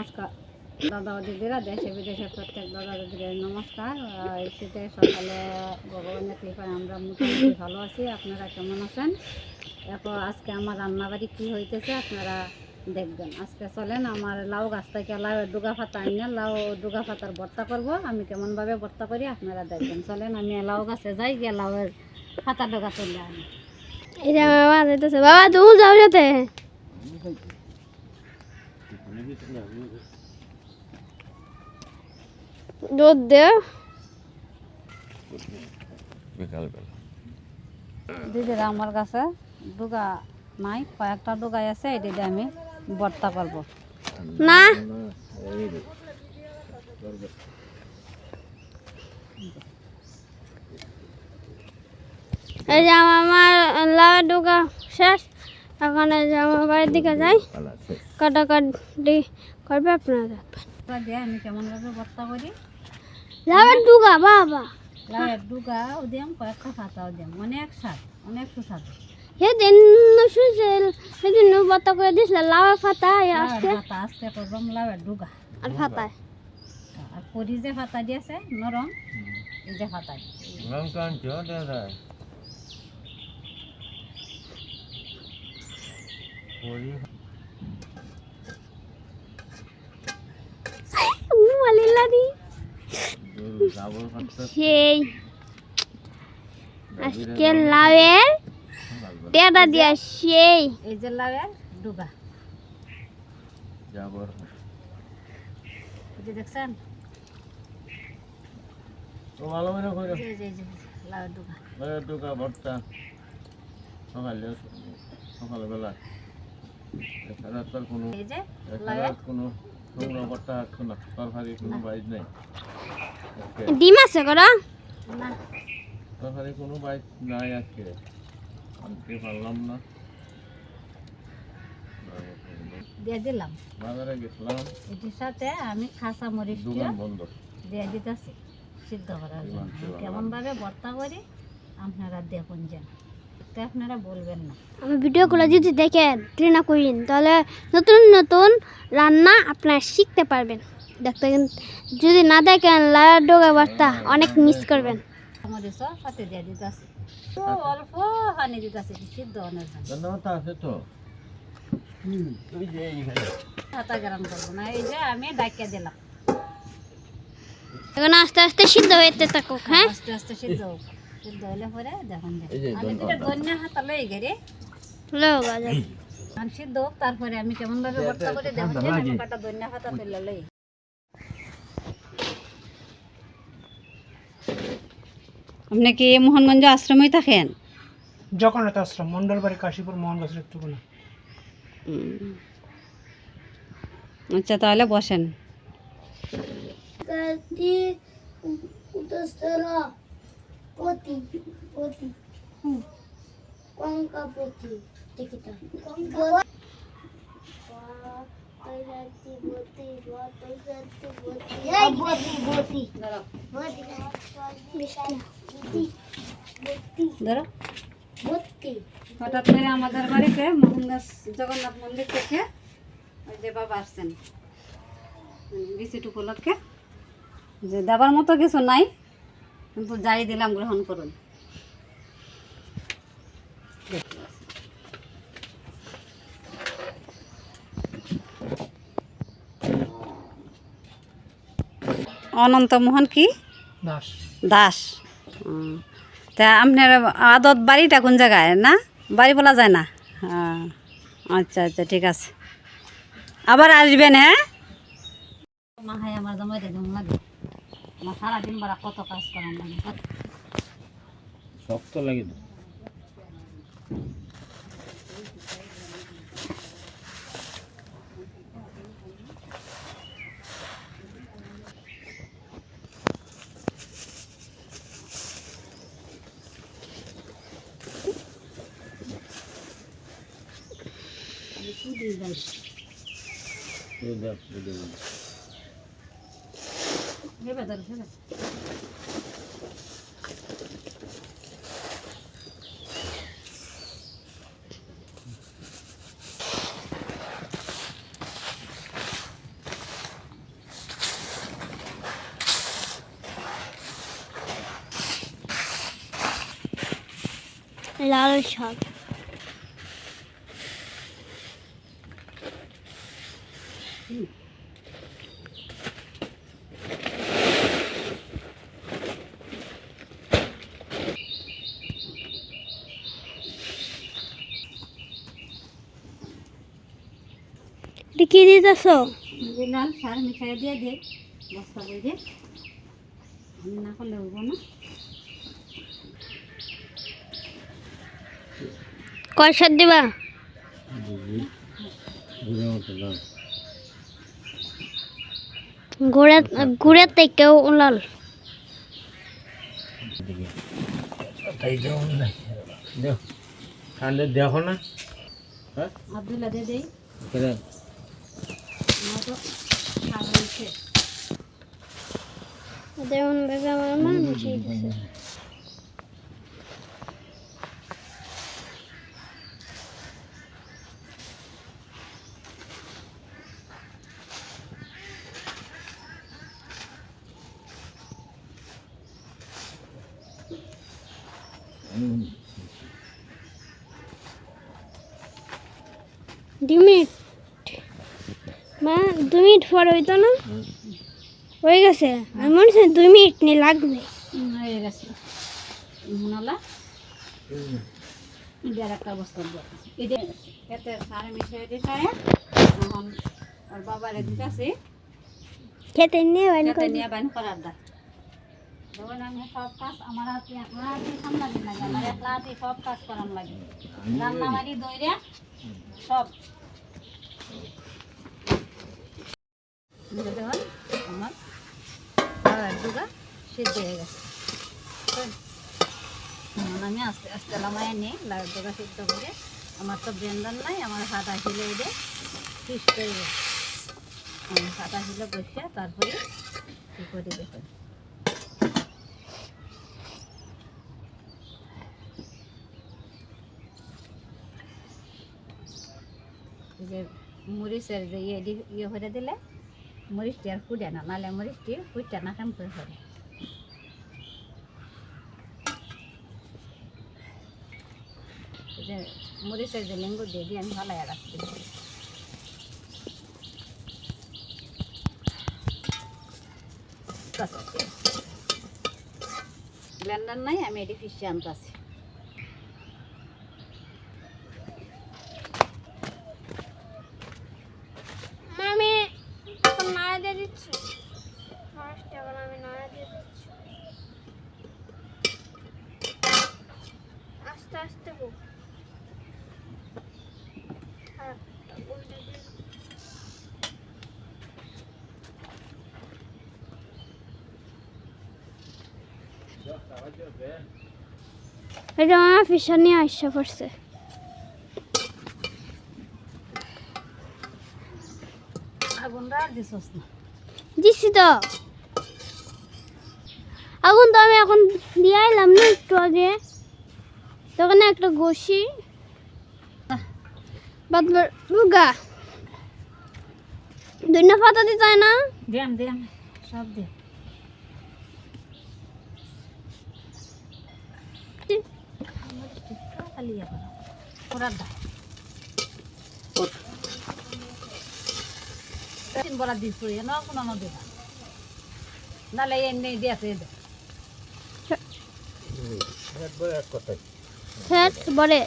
নমস্কার। দাদা ও দিদিরা দেশে বিদেশে প্রত্যেক দাদা দিদিদের নমস্কার। এই সকালে ভগবানের কৃপায় আমরা মোটামুটি ভালো আছি। আপনারা কেমন আছেন? এরপর আজকে আমার রান্নাবাড়ি কী হইতেছে আপনারা দেখবেন। আজকে চলেন আমার লাউ গাছ থেকে লাউ ডুগা পাতা আনিয়ে লাউ ডুগা পাতার ভর্তা করব। আমি কেমনভাবে ভর্তা করি আপনারা দেখবেন। চলেন আমি লাউ গাছে যাই গিয়ে লাউয়ের পাতা ডোগা তুলে আনি। এই যে বাবা যাইতেছে। বাবা তুমি যাও সাথে। দুধ দে। বিকালবেলা। দিদিরা আমার কাছে। ডুগা নাই কয়েকটা ডুগাই আছে এটি দিয়ে আমি ভর্তা করব। না। এই যে আমার লাউয়ের ডোকা শেষ। যে আমার বাড়ির দিকে যাই। কাটাকাটি করবে আপনারা। দেখবেন ডুগা দিয়ে আমি কেমনভাবে ভর্তা করি? লাউয়ের ডোকা বাবা। লাউয়ের ডুগা ও দিয়াম কয়েকটা পাতাও দিয়াম অনেক স্বাদ অনেক সুস্বাদু। সেদিন শুয়েছিল সেদিন বাতা করে দিছিল লাউয়ের পাতা আজকে। পাতা আজকে করবাম লাউয়ের ডুগা। আর পাতায়। আর পরি যে পাতা দিয়েছে নরম এই যে পাতায় দাদা পরি মালিলারি গরু জাবর খাচ্ছে সেই। আজকে লাউয়ের টেটা দিয়া সেই। এই যে লাউয়ের ডুগা জাবর যে দেখছেন? তো ভালো করে করে এই যে এই যে লাউয়ের ডুগা টুকা ভর্তা। সকালে সকালবেলা। এছাড়া তোর কোনো এছাড়া লাউয়ের কোনো শুকনো ভর্তা না তরকারি কোনো বাইজ নেই। ডিম আছে করা তরকারি কোনো বাইজ নাই আজকে। আনতে পারলাম না। দিয়ে দিলাম। বাজারে গেছিলাম। এটির সাথে আমি খাসা মরিচ দোকান বন্ধ। দিয়ে দিতেছি সিদ্ধ করার জন্য। আমি কেমনভাবে ভর্তা করি আপনারা দেখুন যেন। তো আপনারা বলবেন না। আমার ভিডিওগুলো যদি দেখেন ট্রেনা করিন তাহলে নতুন নতুন রান্না আপনারা শিখতে পারবেন। দেখতে যদি না দেখেন ডোকা বার্তা অনেক মিস করবেন। মরিচও সাথে দিয়ে দিতেছি। তো অল্প পানি দিতেছি সিদ্ধ অনেক ধন্যবাদ আছে তো। ওই যে এইখানে হাতা গরম করব না এই যে আমি ডাকিয়ে দিলাম। এখন আস্তে আস্তে সিদ্ধ হইতে থাকুক হ্যাঁ? আস্তে আস্তে সিদ্ধ হোক। সিদ্ধ হলে পরে দেখুন যে। এই যে আমি দুটো ধনিয়া হাতা লই গেরে লো বাজার। আমি সিদ্ধ তারপরে আমি কেমনভাবে ভর্তা করে দেখুন যে আমি কাটা ধনিয়া হাতা তুলে লই। আপনি কি মোহনগঞ্জ আশ্রমেই থাকেন? জগন্নাথ আশ্রম মন্ডলবাড়ি কাশীপুর একটু কোনো আচ্ছা তাহলে বসেন। পতি পতি। কঙ্কা পতি দেখিতা ধরো। হঠাৎ করে আমাদের বাড়িতে মোহনদাস জগন্নাথ মন্দির থেকে ওই যে বাবা আসছেন। বিসিট উপলক্ষে। যে দেবার মতো কিছু নাই। কিন্তু যাই দিলাম গ্রহণ করুন। অনন্ত মোহন কি? দাস। দাস। তা আপনার আদত বাড়িটা কোন জায়গায়? না? বাড়ি বলা যায় না? হ্যাঁ। আচ্ছা আচ্ছা ঠিক আছে। আবার আসবেন হ্যাঁ? মাহাই আমার জমা দিলাম লাগে। আমার সারাদিন বেলা কত কাজ করার লাগে শক্ত লাগে তো এই দেখ, এই দেখ, 没摆到了，现在。拉了墙。কি দিতেছ? সার মিশাই দিয়ে দে বস্তা বই দে। আমি না করলে হইব না। কয় সার দিবা? গুড়া লাল যেমন নাই দেখ দেখো না। হ্যাঁ দে। দেই কেন আমার তো সার হয়েছে যেমন ভাবে আমার মা মিশিয়ে দিছে দু মিনিট পর হইতো না? হয়ে গেছে? আমি মনে হচ্ছে দুই মিনিট নিয়ে লাগবে। হয়ে গেছে। মনালা? একটা বস্তা দিয়ে এটা এতে সার দিয়ে সারে এখন ওর বাবারে দিতেছে। খেতে নিয়ে বাইন যাতে নিয়ে বাইন করার দা। যখন আমি সব কাজ আমার হাতে আমার হাতে সামলাতে লাগে আমার একলা হাতে সব কাজ করার লাগে। রান্না বাড়ি দইরা সব। দেখুন আমার আর দুগা সিদ্ধ হয়ে গেছে। আমি আস্তে আস্তে লামায় নিয়ে লাউ দুগা সিদ্ধ করে। আমার তো ব্লেন্ডার নাই, আমার হাতা হিলে দিয়ে পিস করে কাটা হিলে বসে তারপরে কি করে দেখুন যে মরিচের যে ইয়ে ইয়ে করে দিলে মরিচটি আর ফুটে না, নাহলে মরিচটি ফুটতে না কেমন করে এই মরিচের যে লেঙ্গু দিয়ে দিয়ে আমি ভালো রাখছি। ব্লেন্ডার নাই, আমি এটি ফিসে আনতেছি আমি এখন নাড়া দিয়ে দিচ্ছি ফার্স্ট এখন আমি নাড়া দিয়ে দিচ্ছি আস্তে আস্তে হোক হ্যাঁ। এটা আমার ফিশার নিয়ে আসছে পড়ছে। দিচ্ছি তো আগুন তো আমি এখন দিয়ে এলাম না একটু আগে। তখন একটা ঘষি বাদবার রুগা। দুইনা পাতা দিতে হয় না? দিয়াম দিয়াম সব দে। বড়া কোনো নালে এনে দিয়াছে দে। ফ্যাট বলে।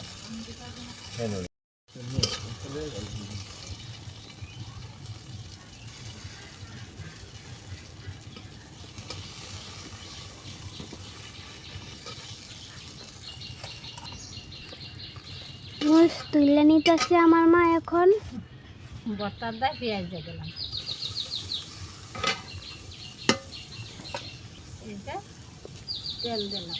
মরিচ তুলে নিতেছে আমার মা এখন। বর্তার দায় পেঁয়াজ দিয়ে দিলাম। তেল দিলাম।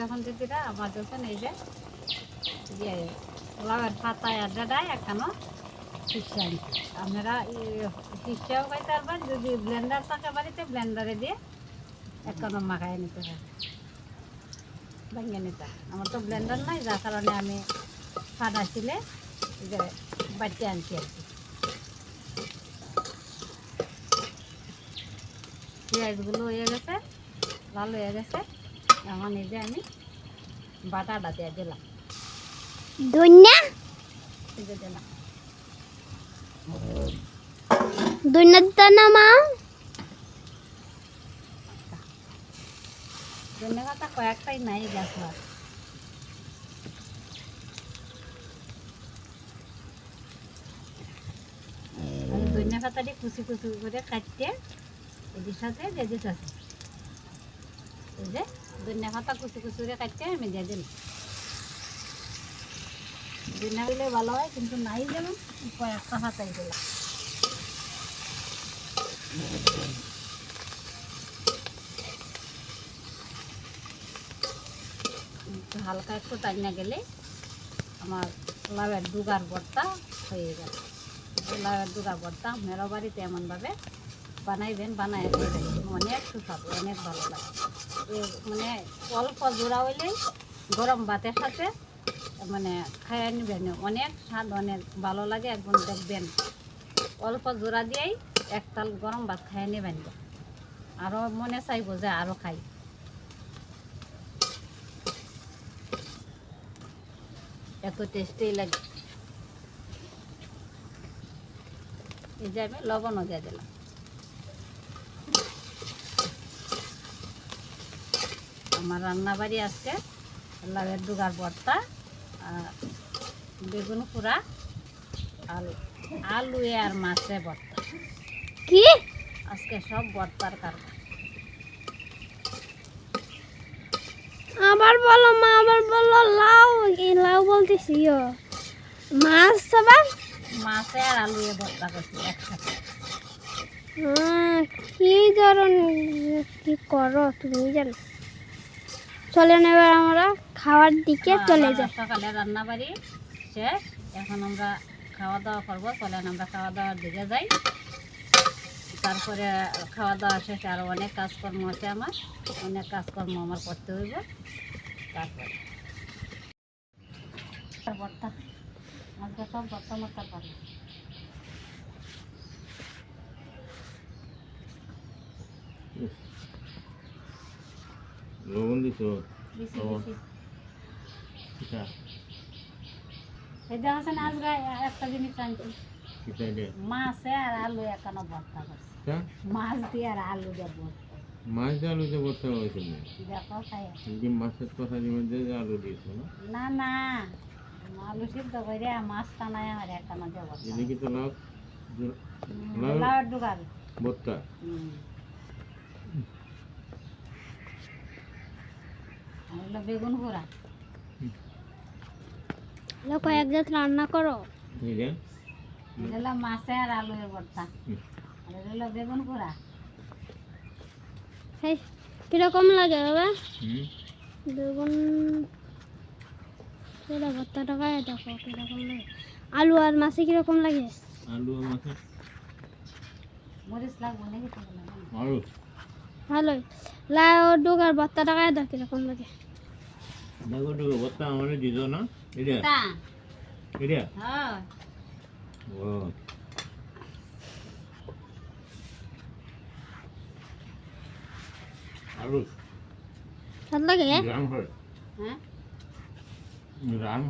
যখন দিদিরা আবার যখন এই যে ইয়ে লাউয়ের পাতায় আর ডাডায় এখানো পিসাই আপনারা পারবেন, যদি ব্লেন্ডার থাকে বাড়িতে ব্লেন্ডারে দিয়ে একানো মাখায় নিতে পারেন ভেঙে নিতে। আমার তো ব্লেন্ডার নাই, যার কারণে আমি ফাটাইছিলে যে বাড়িতে আনছি আর কি। পেঁয়াজগুলো হয়ে গেছে, লাল হয়ে গেছে। এখন এই যে আমি বাটাটা দিয়ে দিলাম। দইনা এই যে দিলাম। দইনা দিতে না মা? ধন্যবাদ কয়েকটাই নাই আর আমি ধনিয়া পাতাটি কুচি কুচি করে কাটতে এটির সাথে এই যে ধনিয়া পাতা কুচি কুচি করে কাটতে আমি দিয়ে দিলাম ধনিয়া দিলে ভালো হয়, কিন্তু নাই যেমন কয়েকটা পাতাই দিলাম একটু হালকা একটু টাইনা গেলে আমার লাউয়ের দুগার ভর্তা হয়ে গেল। লাউয়ের দুগার ভর্তা মেরো বাড়িতে এমনভাবে বানাইবেন বানাই অনেক সুস্বাদু অনেক ভালো লাগে। মানে অল্প জোড়া হইলে গরম ভাতের সাথে মানে খাইয়ে নেবেন। অনেক স্বাদ, অনেক ভালো লাগে, একদম দেখবেন। অল্প জোড়া দিয়েই এক তাল গরম ভাত খাইয়ে নেবেন। আরও মনে চাইব যে আরও খাই। এত টেস্টি লাগে। এই যে আমি লবণও দিয়ে দিলাম। আমার রান্না বাড়ি আজকে লাউয়ের দুগার ভর্তা আর বেগুন পোড়া আলু আলু আর মাছে ভর্তা। কি? আজকে সব ভর্তার কারণ। আবার বলো মা আবার বলো লাউ লাউ বলতেছি মাছ আবার? মাছে আর আলু এ ভর্তা করছি একসাথে। হ্যাঁ, কি ধরনের কি করো তুমি জানো? চলে এবার আমরা খাওয়ার দিকে চলে যাই। সকালে রান্না বাড়ি শেষ। এখন আমরা খাওয়া দাওয়া করব। চলেন আমরা খাওয়া দাওয়ার দিকে যাই। তারপরে খাওয়া দাওয়া শেষে আরও অনেক কাজকর্ম আছে আমার। অনেক কাজকর্ম আমার করতে হইব। তারপরে। ভর্তা আজকে সব মর্তা পারব। লবণ দিছ একটা জিনিস আনছি। মাছে আর আলু এখানে ভর্তা করছি। মাছ দিয়ে আর আলু দিয়ে ভর্তা। মাছ দিয়ে আলু দিয়ে ভর্তা হয়েছিল দেখো খাই মাছের কথার মধ্যে যে আলু দিয়েছ না? না না। আলু সিদ্ধ করে মাছ টানায় আমার এখানে দিয়ে ভর্তা এদিকে তো লাউ লাউ- ডুগাল ভর্তা হুম। আর হলো বেগুন পোড়া। লোক কয়েক জাত রান্না করো। হলো মাছে আর আলুর ভর্তা। আর হলো বেগুন পোড়া। সেই কীরকম লাগে বাবা? হুম। বেগুন সেটা ভর্তা টাকায় দেখো কীরকম লাগে। আলু আর মাছে কীরকম লাগে? আলু আর মাছে? মরিচ লাগবো নাকি। আলু ভালোই। লাউ ডোগার ভর্তা টাকায় দেখো কীরকম লাগে। দেখো দেখো ভর্তা আমার দিত না এটা এটা হ্যাঁ। ও। আলু ভালো লাগে রাম হ্যাঁ? রাম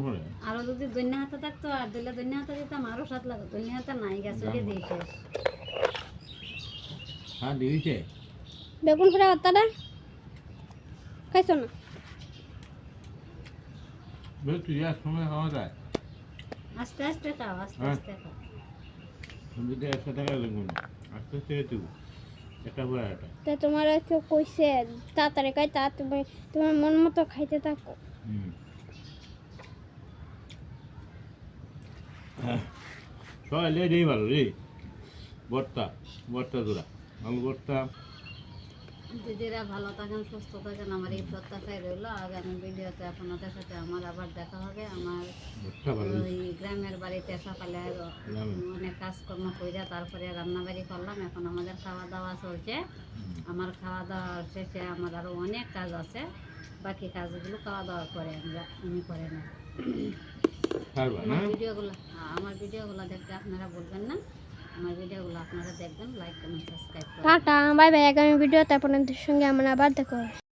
আরও যদি দৈন্য হাতে থাকতো আর দিলে দৈন্য হাতে দিতাম আরও স্বাদ লাগতো দৈন্য হাতে নাই গেছে দিয়ে শেষ। হ্যাঁ দিয়েছে। বেগুন ফ্রাই ভর্তাটা খাইছো না? সময় খাওয়া যায় আস্তে আস্তে খাও আস্তে। আস্তে খাও তুমি তো একশো টাকা লাগবে না আস্তে আস্তে পরে একটা তা তোমার তো কইছে তাড়াতাড়ি খাই তা তুমি তোমার মন মতো খাইতে থাকো হ্যাঁ সবাই লে দেই ভালো রে বর্তা বর্তা তোরা আলু বর্তা দিদিরা ভালো থাকেন সুস্থ থাকেন আমার এই প্রত্যাশাই রইল। আগামী ভিডিওতে আপনাদের সাথে আমার আবার দেখা হবে। আমার ওই গ্রামের বাড়িতে সকালে। অনেক কাজকর্ম করে তারপরে রান্না বাড়ি করলাম। এখন আমাদের খাওয়া দাওয়া চলছে আমার খাওয়া দাওয়া শেষে আমার আরও অনেক কাজ আছে। বাকি কাজগুলো খাওয়া দাওয়া করে আমরা আমি করে না আমার ভিডিওগুলো হ্যাঁ, আমার ভিডিওগুলো দেখতে আপনারা বলবেন না। আমার ভিডিওগুলো আপনারা দেখবেন like comment subscribe tata, bye bye, আগামী ভিডিওতে আপনাদের সঙ্গে আমরা আবার দেখা